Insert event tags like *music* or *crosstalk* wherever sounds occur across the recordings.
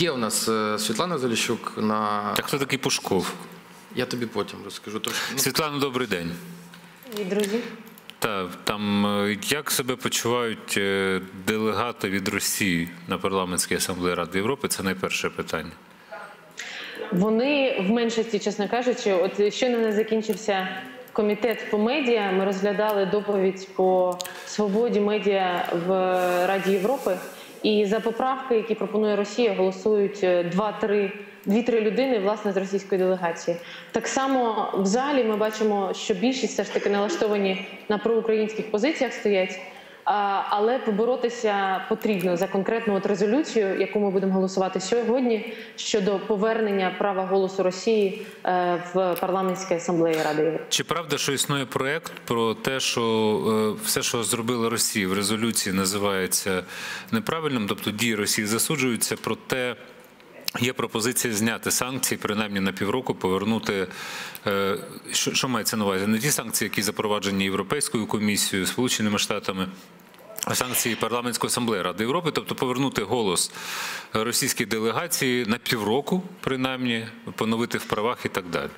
Є у нас е, Світлана Заліщук на Так хто такий Пушков? я тобі потім розкажу трошки. Ну, Світлана, добрий день. І друзі, Та там е, як себе почувають е, делегати від Росії на парламентській асамблеї Ради Європи? Це найперше питання. вони в меншості, чесно кажучи, от щойно не закінчився комітет по медіа. Ми розглядали доповідь по свободі медіа в Раді Європи. І за поправки, які пропонує Росія, голосують е, два-три. Дві-три людини власне з російської делегації. Так само в залі ми бачимо, що більшість все ж таки налаштовані на проукраїнських позиціях стоять. Але поборотися потрібно за конкретну от резолюцію, яку ми будемо голосувати сьогодні, щодо повернення права голосу Росії е, в парламентській асамблеї Ради Європи. Чи правда, що існує проект про те, що е, все, що зробила Росія в резолюції, називається неправильним, тобто дії Росії засуджуються, проте є пропозиція зняти санкції, принаймні на півроку, повернути е, що, що мається на увазі? Не ті санкції, які запроваджені Європейською комісією, Сполученими Штатами. Санкції парламентської асамблеї Ради Європи, тобто повернути голос російській делегації на півроку, принаймні, поновити в правах і так далі.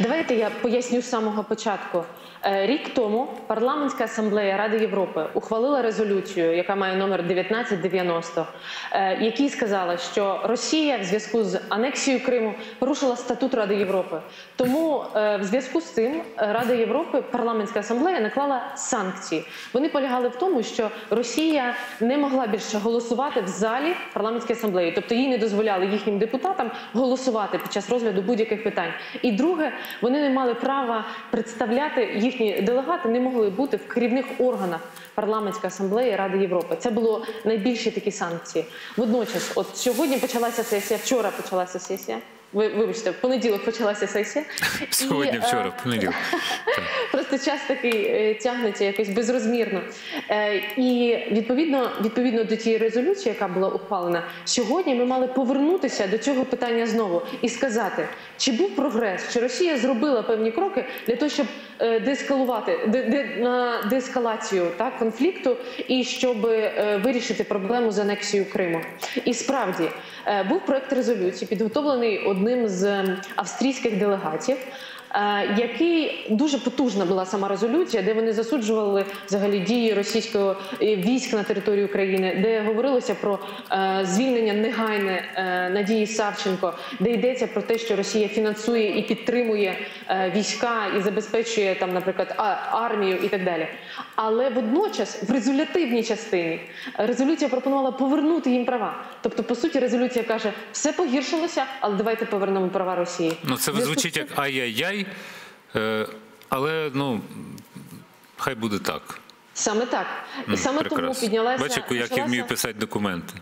Давайте я поясню з самого початку. Е, Рік тому парламентська асамблея Ради Європи ухвалила резолюцію, яка має номер 1990, е, якій сказала, що Росія в зв'язку з анексією Криму порушила статут Ради Європи. Тому е, в зв'язку з цим Рада Європи, парламентська асамблея наклала санкції. Вони полягали в тому, що Росія не могла більше голосувати в залі парламентської асамблеї, тобто їй не дозволяли їхнім депутатам голосувати під час розгляду будь-яких питань. І друге, вони не мали права представляти їхні делегати, не могли бути в керівних органах парламентської асамблеї Ради Європи. Це було найбільші такі санкції. Водночас, от сьогодні почалася сесія, вчора почалася сесія. Ви вибачте, в понеділок почалася сесія. *laughs* Сьогодні, І, е, вчора, в понеділок. *laughs* Просто час такий е, тягнеться якось безрозмірно. Е, І відповідно, відповідно до тієї резолюції, яка була ухвалена, сьогодні ми мали повернутися до цього питання знову і сказати, чи був прогрес, чи Росія зробила певні кроки для того, щоб деескалувати де, де, на деескалацію так, конфлікту і щоб вирішити проблему з анексією Криму. І справді був проект резолюції, підготовлений одним з ем, австрійських делегатів. Е, Який дуже потужна була сама резолюція, де вони засуджували взагалі дії російського е, військ на території України, де говорилося про е, звільнення негайне Надії Савченко, де йдеться про те, що Росія фінансує і підтримує війська і забезпечує там, наприклад, армію і так далі. Але водночас в резолютивній частині резолюція пропонувала повернути їм права. Тобто, по суті, резолюція каже, все погіршилося, але давайте повернемо права Росії. Ну, це звучить як ай-яй-яй, е, але ну, хай буде так. Саме так. І саме Прекрасно. тому піднялася. Бачите, як я вмію писати документи.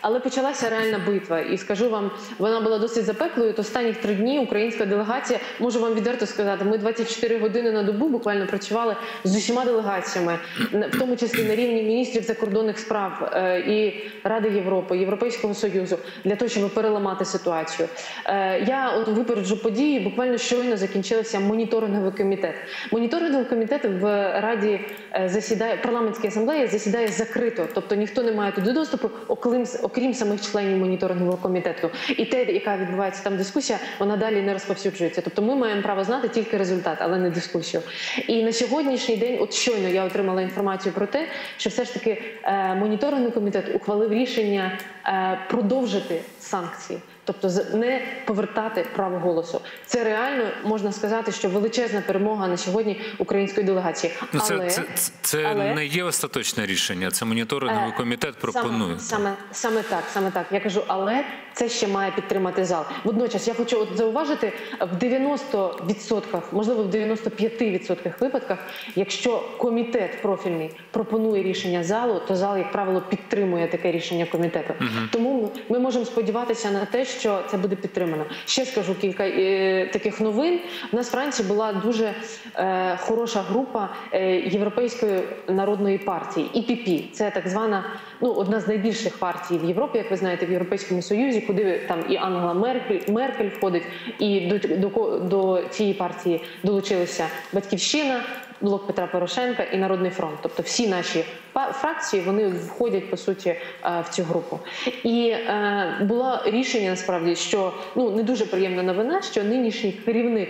Але почалася реальна битва, і скажу вам, вона була досить запеклою. То останніх три дні українська делегація можу вам відверто сказати. Ми 24 години на добу буквально працювали з усіма делегаціями, в тому числі на рівні міністрів закордонних справ е, і Ради Європи, Європейського союзу, для того, щоб переламати ситуацію. Е, Я от випереджу події. Буквально щойно закінчився моніторинговий комітет. Моніторинговий комітет в Раді е, засідає парламентській асамблеї засідає закрито, тобто ніхто не має туди доступу, окрім окрім самих членів моніторингового комітету. І те, яка відбувається там дискусія, вона далі не розповсюджується. Тобто, ми маємо право знати тільки результат, але не дискусію. І на сьогоднішній день, от щойно я отримала інформацію про те, що все ж таки е, моніторинговий комітет ухвалив рішення е, продовжити санкції. Тобто не повертати право голосу, це реально можна сказати, що величезна перемога на сьогодні української делегації. Ну, це, але це, це, це але- не є остаточне рішення, це моніторинговий Е, комітет пропонує. Саме, саме, саме так, саме так. Я кажу, але це ще має підтримати зал. Водночас я хочу от зауважити в 90%, можливо, в 95% випадках, якщо комітет профільний пропонує рішення залу, то зал, як правило, підтримує таке рішення комітету. Тому ми, ми можемо сподіватися на те, що це буде підтримано. Ще скажу кілька е, таких новин. У нас в Франції була дуже е, хороша група е, Європейської народної партії ІПП. Це так звана ну одна з найбільших партій в Європі, як ви знаєте, в Європейському Союзі, куди там і Ангела Меркель, Меркель входить, і до, до, до цієї партії долучилися Батьківщина, блок Петра Порошенка і Народний фронт. Тобто всі наші фракції вони входять по суті е, в цю групу. І е, було рішення насправді, що ну не дуже приємна новина, що нинішній керівник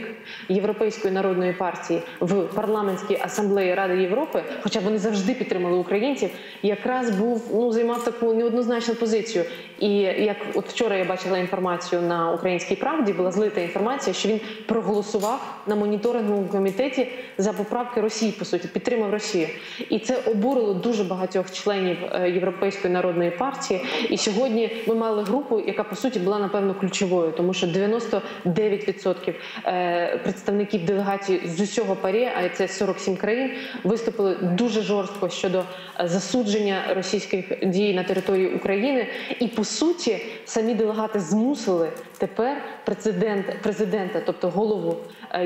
Європейської народної партії в парламентській асамблеї Ради Європи, хоча вони завжди підтримали українців, якраз був ну займав таку неоднозначну позицію. І як от вчора я бачила інформацію на українській правді, була злита інформація, що він проголосував на моніторинговому комітеті за поправки Росії, по суті, підтримав Росію, і це обурило дуже багатьох членів е, Європейської народної партії. І сьогодні ми мали групу, яка по суті була напевно ключовою, тому що 99% е, представників делегації з усього парі, а це 47 країн, виступили дуже жорстко щодо е, засудження російських дій на території України. І по суті, самі делегати змусили тепер президент, президента, тобто голову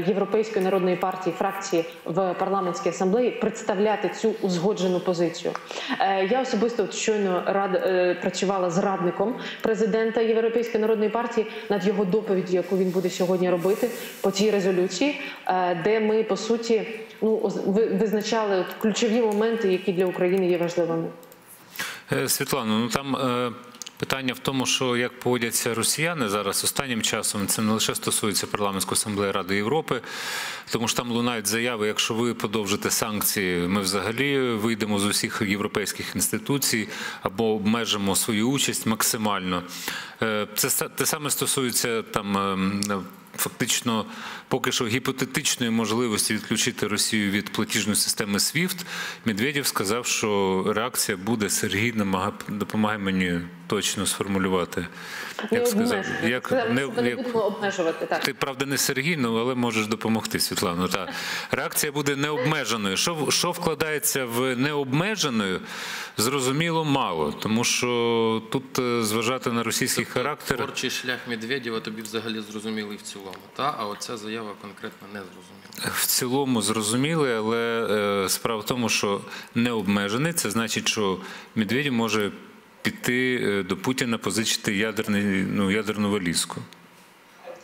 Європейської народної партії фракції в парламентській асамблеї, представляти цю узгоджену позицію. Е, Я особисто щойно рад е, працювала з радником президента Європейської народної партії над його доповіддю, яку він буде сьогодні робити по цій резолюції, е, де ми по суті ну визначали ключові моменти, які для України є важливими. Світлано, ну там питання в тому, що як поводяться росіяни зараз останнім часом, це не лише стосується парламентської асамблеї Ради Європи, тому що там лунають заяви, якщо ви подовжите санкції, ми взагалі вийдемо з усіх європейських інституцій або обмежимо свою участь максимально. Е, Це те саме стосується там. Фактично, поки що гіпотетичної можливості відключити Росію від платіжної системи SWIFT, Медведєв сказав, що реакція буде Сергій намага- допомагай мені точно сформулювати. Не сказати? обмежувати. Як, Це не, як, будемо обмежувати. Так ти правда не Сергій, ну але можеш допомогти, Світлано. Та реакція буде необмеженою. Що в- що вкладається в необмеженою, зрозуміло мало, тому що тут е, зважати на російський характер. Творчий шлях Медведєва тобі взагалі зрозумілий в цілому. Та? А оця заява конкретно не зрозуміла. В цілому зрозуміли, але е, справа в тому, що не обмежений. Це значить, що Медведєв може піти е, до Путіна позичити ядерний, ну, ядерну валізку.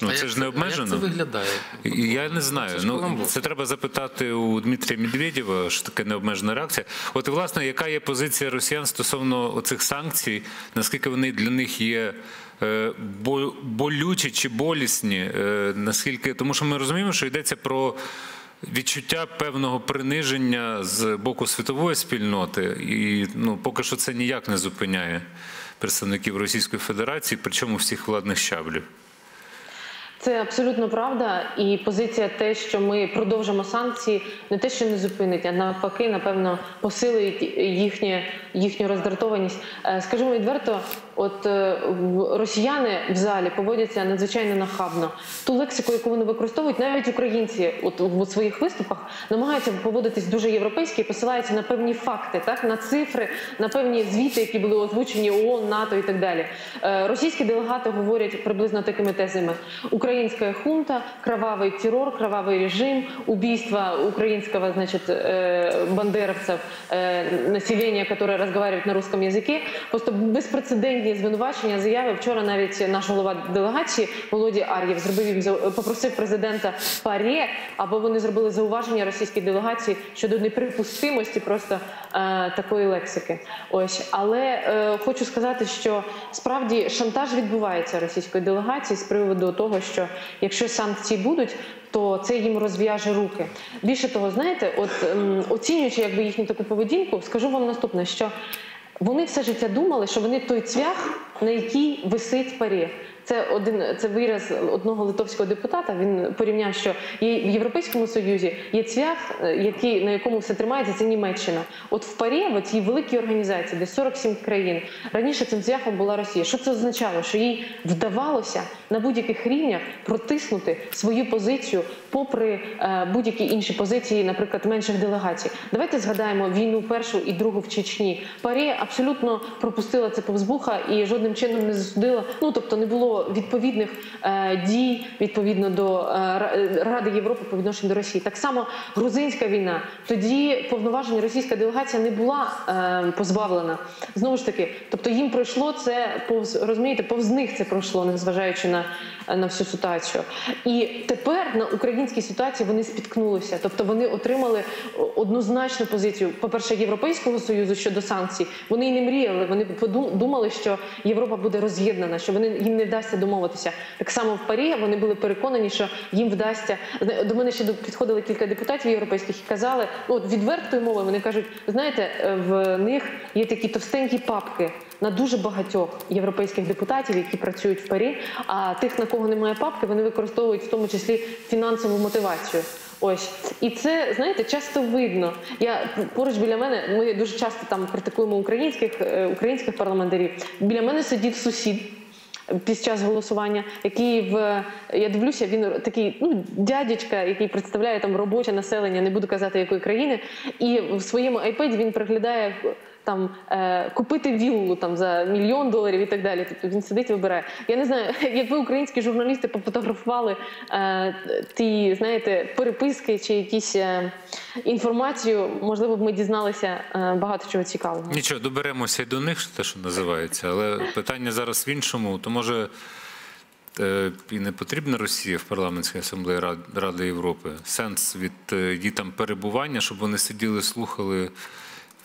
Ну, А це як ж не обмежено. Як це виглядає? Я не знаю. Це Ну це треба запитати у Дмитрія Медведєва, що таке необмежена реакція. От і власне, яка є позиція росіян стосовно оцих санкцій, наскільки вони для них є болючі чи болісні? е, Наскільки тому, що ми розуміємо, що йдеться про. Відчуття певного приниження з боку світової спільноти, і ну поки що це ніяк не зупиняє представників Російської Федерації, причому всіх владних щаблів. Це абсолютно правда, і позиція те, що ми продовжимо санкції, не те, що не зупинить, а навпаки, напевно, посилить їхнє, їхню роздратованість. Е, Скажімо відверто, от е, росіяни в залі поводяться надзвичайно нахабно. Ту лексику, яку вони використовують, навіть українці, от у своїх виступах намагаються поводитись дуже європейськи посилаються на певні факти, так на цифри, на певні звіти, які були озвучені ООН, НАТО і так далі. Е, Російські делегати говорять приблизно такими тезами: Українська хунта, кровавий терор, кровавий режим, убийство українського, значить, е, бандеровців, е, населення, яке розмовляє на русском язикі. Просто безпрецедентні звинувачення, заяви. Вчора навіть наш голова делегації Володі Ар'єв зробив їм попросив президента паре, або вони зробили зауваження російській делегації щодо неприпустимості просто е, такої лексики. Ось, але е, хочу сказати, що справді шантаж відбувається російської делегації з приводу того, що якщо санкції будуть, то це їм розв'яже руки. Більше того, знаєте, от ем, оцінюючи якби їхню таку поведінку, скажу вам наступне, що вони все життя думали, що вони той цвях, на який висить парі. Це один це вираз одного литовського депутата. Він порівняв, що є в Європейському Союзі є цвях, е, який на якому все тримається. Це Німеччина. От в парі, в цій великій організації, де 47 країн раніше цим цвяхом була Росія. Що це означало? Що їй вдавалося на будь-яких рівнях протиснути свою позицію, попри е, будь-які інші позиції, наприклад, менших делегацій. Давайте згадаємо війну першу і другу в Чечні. Парі абсолютно пропустила це повз вуха і жодним чином не засудила. Ну тобто не було до відповідних е, дій відповідно до е, Ради Європи по відношенню до Росії. Так само грузинська війна. Тоді повноважень російська делегація не була е, позбавлена. Знову ж таки, тобто їм пройшло це повз розумієте, повз них це пройшло, незважаючи на, на всю ситуацію. І тепер на українській ситуації вони спіткнулися, тобто вони отримали однозначну позицію. По перше, Європейського союзу щодо санкцій. Вони і не мріяли. Вони думали, що Європа буде роз'єднана, що вони їм не вдасться домовитися. Так само в парі вони були переконані, що їм вдасться. До мене ще підходили кілька депутатів європейських і казали, от відвертою мовою вони кажуть: знаєте, е, в них є такі товстенькі папки на дуже багатьох європейських депутатів, які працюють в парі. А тих, на кого немає папки, вони використовують в тому числі фінансову мотивацію. Ось і це знаєте, часто видно. Я поруч біля мене. Ми дуже часто там критикуємо українських е, українських парламентарів. Біля мене сидів сусід. Під час голосування, який в я дивлюся, він такий ну дядечка, який представляє там робоче населення, не буду казати якої країни, і в своєму айпеді він приглядає там е, купити віллу там за мільйон доларів і так далі. Тобто він сидить і вибирає. Я не знаю, *laughs* якби українські журналісти пофотографували е, ті, знаєте, переписки чи якісь е, інформацію, можливо б ми дізналися е, багато чого цікавого. Нічого, доберемося й до них, те, що називається. Але питання зараз в іншому. То може е, і не потрібна Росія в парламентській асамблеї Ради Європи? Сенс від е, її там перебування, щоб вони сиділи, слухали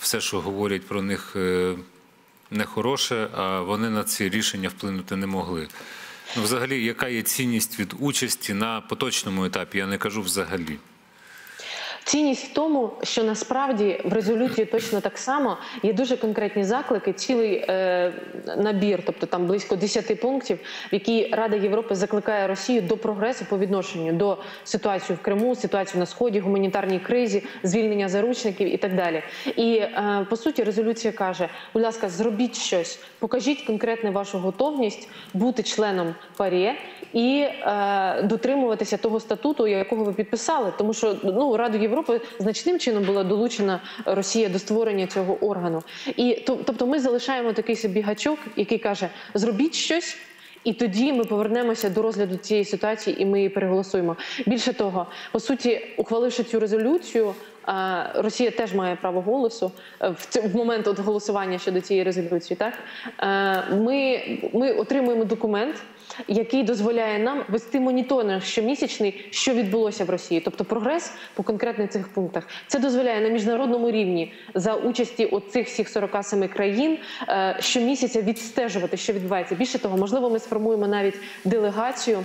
все, що говорять про них е, нехороше, а вони на ці рішення вплинути не могли. Ну, взагалі, яка є цінність від участі на поточному етапі? Я не кажу взагалі. Цінність в тому, що насправді в резолюції точно так само є дуже конкретні заклики, цілий е, набір, тобто там близько 10 пунктів, в які Рада Європи закликає Росію до прогресу по відношенню до ситуації в Криму, ситуації на сході, гуманітарній кризі, звільнення заручників і так далі. І е, по суті, резолюція каже: будь ласка, зробіть щось, покажіть конкретне вашу готовність бути членом ПАРЄ і е, дотримуватися того статуту, якого ви підписали, тому що ну Раду Європи значним чином була долучена Росія до створення цього органу. І тобто, ми залишаємо такий собі гачок, який каже: зробіть щось. І тоді ми повернемося до розгляду цієї ситуації, і ми її переголосуємо. Більше того, по суті, ухваливши цю резолюцію, Росія теж має право голосу е, в ц- в момент от голосування щодо цієї резолюції. Так Е, ми, ми отримуємо документ, який дозволяє нам вести моніторинг щомісячний, що відбулося в Росії, тобто прогрес по конкретних цих пунктах. Це дозволяє на міжнародному рівні за участі оцих всіх 47 країн е, щомісяця відстежувати, що відбувається. Більше того, можливо, ми сформуємо навіть делегацію.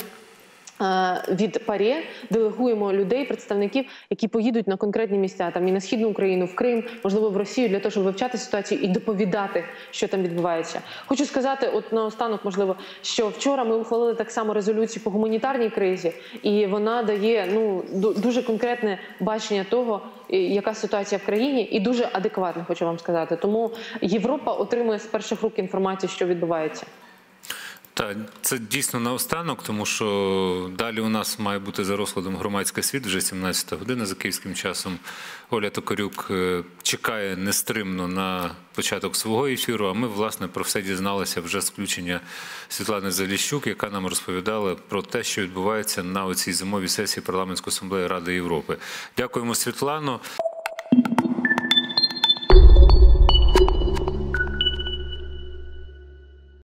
Е, Від ПАРЄ делегуємо людей, представників, які поїдуть на конкретні місця, там і на східну Україну, в Крим, можливо, в Росію, для того, щоб вивчати ситуацію і доповідати, що там відбувається. Хочу сказати, от наостанок, можливо, що вчора ми ухвалили так само резолюцію по гуманітарній кризі, і вона дає ну ду- дуже конкретне бачення того, яка ситуація в країні, і дуже адекватне, хочу вам сказати. Тому Європа отримує з перших рук інформацію, що відбувається. Так, це дійсно наостанок, тому що далі у нас має бути за розкладом громадський світ вже 17 година за київським часом. Оля Токарюк е, чекає нестримно на початок свого ефіру. А ми, власне, про все дізналися вже з включення Світлани Заліщук, яка нам розповідала про те, що відбувається на оцій зимовій сесії парламентської асамблеї Ради Європи. Дякуємо, Світлано.